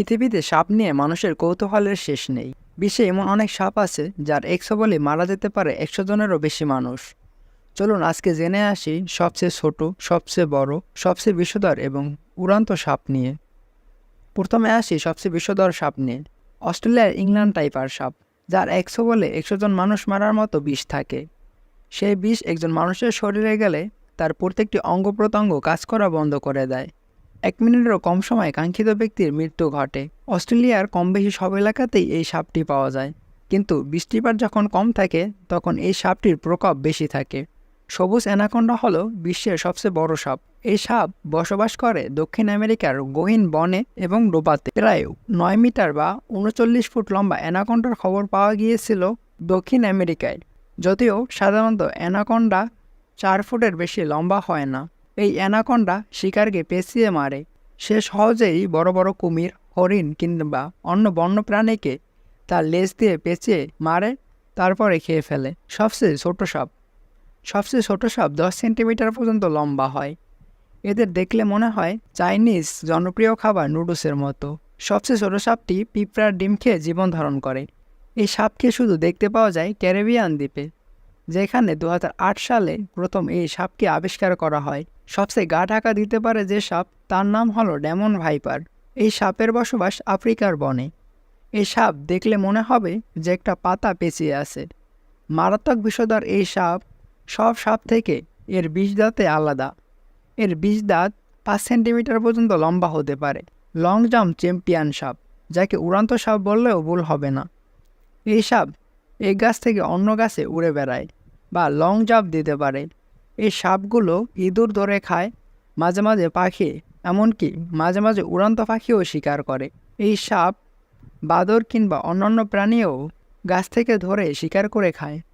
পৃথিবীতে সাপ নিয়ে মানুষের কৌতূহলের শেষ নেই। বিশ্বে এমন অনেক সাপ আছে, যার একশো বলে মারা যেতে পারে একশো জনেরও বেশি মানুষ। চলুন আজকে জেনে আসি সবচেয়ে ছোট, সবচেয়ে বড়, সবচেয়ে বিষধর এবং উড়ান্ত সাপ নিয়ে। প্রথমে আসি সবচেয়ে বিষধর সাপ নিয়ে। অস্ট্রেলিয়ার ইংল্যান্ড টাইপার সাপ, যার একশো বলে একশো জন মানুষ মারার মতো বিষ থাকে। সেই বিষ একজন মানুষের শরীরে গেলে তার প্রত্যেকটি অঙ্গ প্রত্যঙ্গ কাজ করা বন্ধ করে দেয়। এক মিনিটেরও কম সময়ে কাঙ্ক্ষিত ব্যক্তির মৃত্যু ঘটে। অস্ট্রেলিয়ার কম বেশি সব এলাকাতেই এই সাপটি পাওয়া যায়। কিন্তু বৃষ্টিপাত যখন কম থাকে, তখন এই সাপটির প্রকোপ বেশি থাকে। সবুজ অ্যানাকন্ডা হল বিশ্বের সবচেয়ে বড় সাপ। এই সাপ বসবাস করে দক্ষিণ আমেরিকার গহীন বনে এবং ডোবাতে। প্রায় নয় মিটার বা উনচল্লিশ ফুট লম্বা অ্যানাকন্ডার খবর পাওয়া গিয়েছিল দক্ষিণ আমেরিকায়। যদিও সাধারণত অ্যানাকন্ডা চার ফুটের বেশি লম্বা হয় না। এই অ্যানাকন্ডা শিকারকে পেঁচিয়ে মারে। সে সহজেই বড় বড় কুমির, হরিণ কিংবা অন্য বন্য প্রাণীকে তার লেজ দিয়ে পেঁচিয়ে মারে, তারপরে খেয়ে ফেলে। সবচেয়ে ছোট সাপ। সবচেয়ে ছোট সাপ দশ সেন্টিমিটার পর্যন্ত লম্বা হয়। এদের দেখলে মনে হয় চাইনিজ জনপ্রিয় খাবার নুডলসের মতো। সবচেয়ে ছোট সাপটি পিঁপড়ার ডিম খেয়ে জীবন ধারণ করে। এই সাপকে শুধু দেখতে পাওয়া যায় ক্যারিবিয়ান দ্বীপে, যেখানে দু হাজার আট সালে প্রথম এই সাপকে আবিষ্কার করা হয়। সবচেয়ে গা ঢাকা দিতে পারে যে সাপ, তার নাম হলো ডেমন ভাইপার। এই সাপের বসবাস আফ্রিকার বনে। এই সাপ দেখলে মনে হবে যে একটা পাতা পেঁচিয়ে আছে। মারাত্মক বিষধর এই সাপ সব সাপ থেকে এর বিষ দাঁতে আলাদা। এর বিষ দাঁত পাঁচ সেন্টিমিটার পর্যন্ত লম্বা হতে পারে। লং জাম্প চ্যাম্পিয়ন সাপ, যাকে উড়ান্ত সাপ বললেও ভুল হবে না। এই সাপ এক গাছ থেকে অন্য গাছে উড়ে বেড়ায় বা লং জাম্প দিতে পারে। এই সাপগুলো ইঁদুর ধরে খায়, মাঝে মাঝে পাখি, এমনকি মাঝে মাঝে উড়ান্ত পাখিও শিকার করে। এই সাপ বাদর কিংবা অন্যান্য প্রাণীও গাছ থেকে ধরে শিকার করে খায়।